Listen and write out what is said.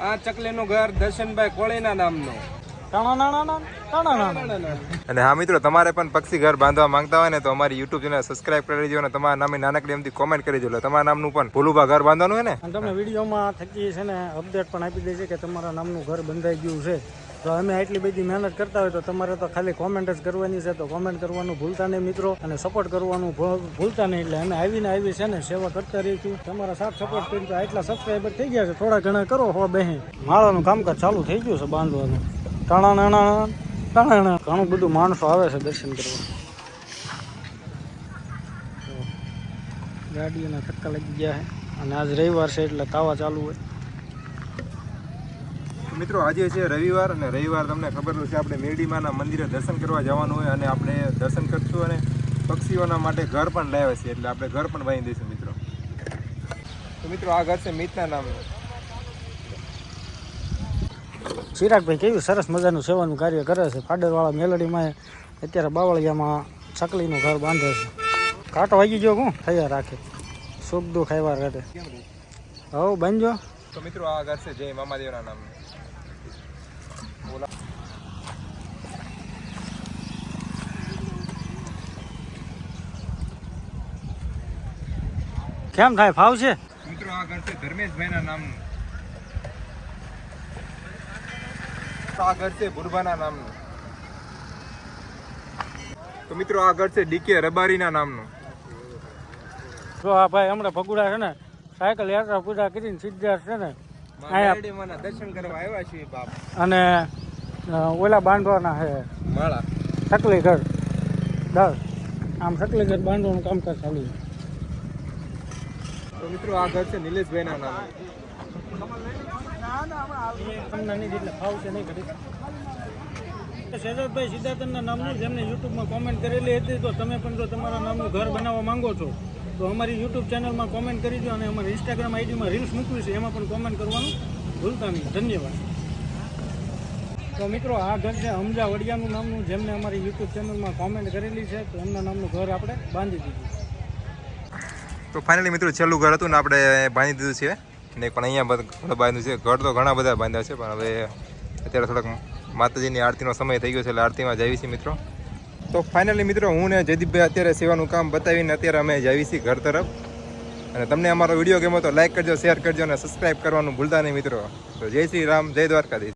આ ચકલીનું ઘર દર્શનભાઈ કોળીના નામનું. અને હા મિત્રો, તમારે પણ પક્ષી ઘર બાંધવા માંગતા હોય ને તો અમારી યુટ્યુબ ચેનલ સબસ્ક્રાઇબ કરી દેજો અને તમારા નામે નાનકડી એમથી કોમેન્ટ કરી દેજો. તમારા નામનું પણ ભોલુભા ઘર બાંધવાનું હોય ને? અને તમને વિડીયોમાં થકી છે ને અપડેટ પણ આપી દેજે કે તમારા નામનું ઘર બંધાઈ ગયું છે. તો અમે આટલી બધી મહેનત કરતા હોય તો તમારે તો ખાલી કોમેન્ટ જ કરવાની છે. તો કોમેન્ટ કરવાનું ભૂલતા નહીં મિત્રો અને સપોર્ટ કરવાનું ભૂલતા નહીં. એટલે અમે આવીને આવી છે ને સેવા કરતા રહીશું. તમારા સાથ સપોર્ટ કરી તો આટલા સબસ્ક્રાઈબર થઈ ગયા છે. થોડા ઘણા કરો હો બહેન માળાનું કામકાજ ચાલુ થઈ ગયું છે બાંધવાનું. ટાણા ટાણા ઘણું બધું માણસો આવે છે દર્શન કરવા. ગાડીઓના ધક્કા લાગી ગયા છે. અને આજ રવિવાર છે એટલે તાવા ચાલુ હોય. મિત્રો, આજે છે રવિવાર અને રવિવાર તમને ખબર છે, આપણે મેરડીમાના મંદિરે દર્શન કરવા જવાનું હોય અને આપણે દર્શન કરશું અને પક્ષીઓના માટે ઘર પણ લાવ્યા છીએ. એટલે આપણે ઘર પણ બાંધી દઈશું, મિત્રો. તો મિત્રો, આ ઘર છે મિતના નામનું ચિરાગભાઈ કેવી સરસ મજાનું સેવાનું કાર્ય કરે છે. ફાડરવાળા મેલડીમાં અત્યારે બાવળિયામાં ચકલીનું ઘર બાંધે છે. કાંટો વાગી ગયો હું? તૈયાર રાખે. સુખ દુઃખ આવ્યા રાખે. હવ બનજો તો મિત્રો આ ઘર છે જય મામાદેવના નામનું કેમ થાય? ફાવ છે? મિત્રો આ ઘર છે ધર્મેશભાઈના નામનું. તો આ ઘર છે ભુરબાના નામનું. તો મિત્રો આ ઘર છે ડીકે રબારીના નામનું. જો આ ભાઈ હમણાં ભગુડા છે ને સાયકલ યાત્રા પૂરા કરીને સીધા છે ને દર્શન કરવા આવ્યા છીએ બાપ. અને ઓલા બાંધવાના છે માળા. ચકલી ઘર દસ આમ ઘર બાંધવાનું કામકાજ ચાલુ છે. તો મિત્રો આ ઘર છે નિલેશભાઈના નામનું શેજાદભાઈ નહીં ફાવશે નહીં ઘડી શહેજાદભાઈ સિદ્ધાર્થના નામનું જેમને યુટ્યુબમાં કોમેન્ટ કરેલી હતી, તો તમે પણ જો તમારા નામનું ઘર બનાવવા માંગો છો, તો અમારી યુટ્યુબ ચેનલમાં કોમેન્ટ કરી દો અને અમારી ઇન્સ્ટાગ્રામ આઈડીમાં રીલ્સ મૂકવી છે, એમાં પણ કોમેન્ટ કરવાનું ભૂલતા નહીં. ધન્યવાદ. તો મિત્રો, આ ઘર છે અમજા વડિયાનું નામનું જેમને અમારી યુટ્યુબ ચેનલમાં કોમેન્ટ કરેલી છે, તો એમના નામનું ઘર આપણે બાંધી દીધું. તો ફાઇનલી મિત્રો છેલ્લું ઘર હતું ને આપણે બાંધી દીધું છે. ને પણ અહીંયા ઘર બાંધ્યું છે. ઘર તો ઘણા બધા બાંધ્યા છે, પણ હવે અત્યારે થોડાક માતાજીની આરતીનો સમય થઈ ગયો છે એટલે આરતીમાં જઈએ છીએ મિત્રો. તો ફાઇનલી મિત્રો હું ને જયદીપભાઈ અત્યારે સેવાનું કામ બતાવીને અત્યારે અમે જઈએ છીએ ઘર તરફ. અને તમને અમારો વીડિયો ગમ્યો તો લાઈક કરજો શેર કરજો અને સબસ્ક્રાઈબ કરવાનું ભૂલતા નહીં મિત્રો. તો જય શ્રી રામ, જય દ્વારકાધીશ.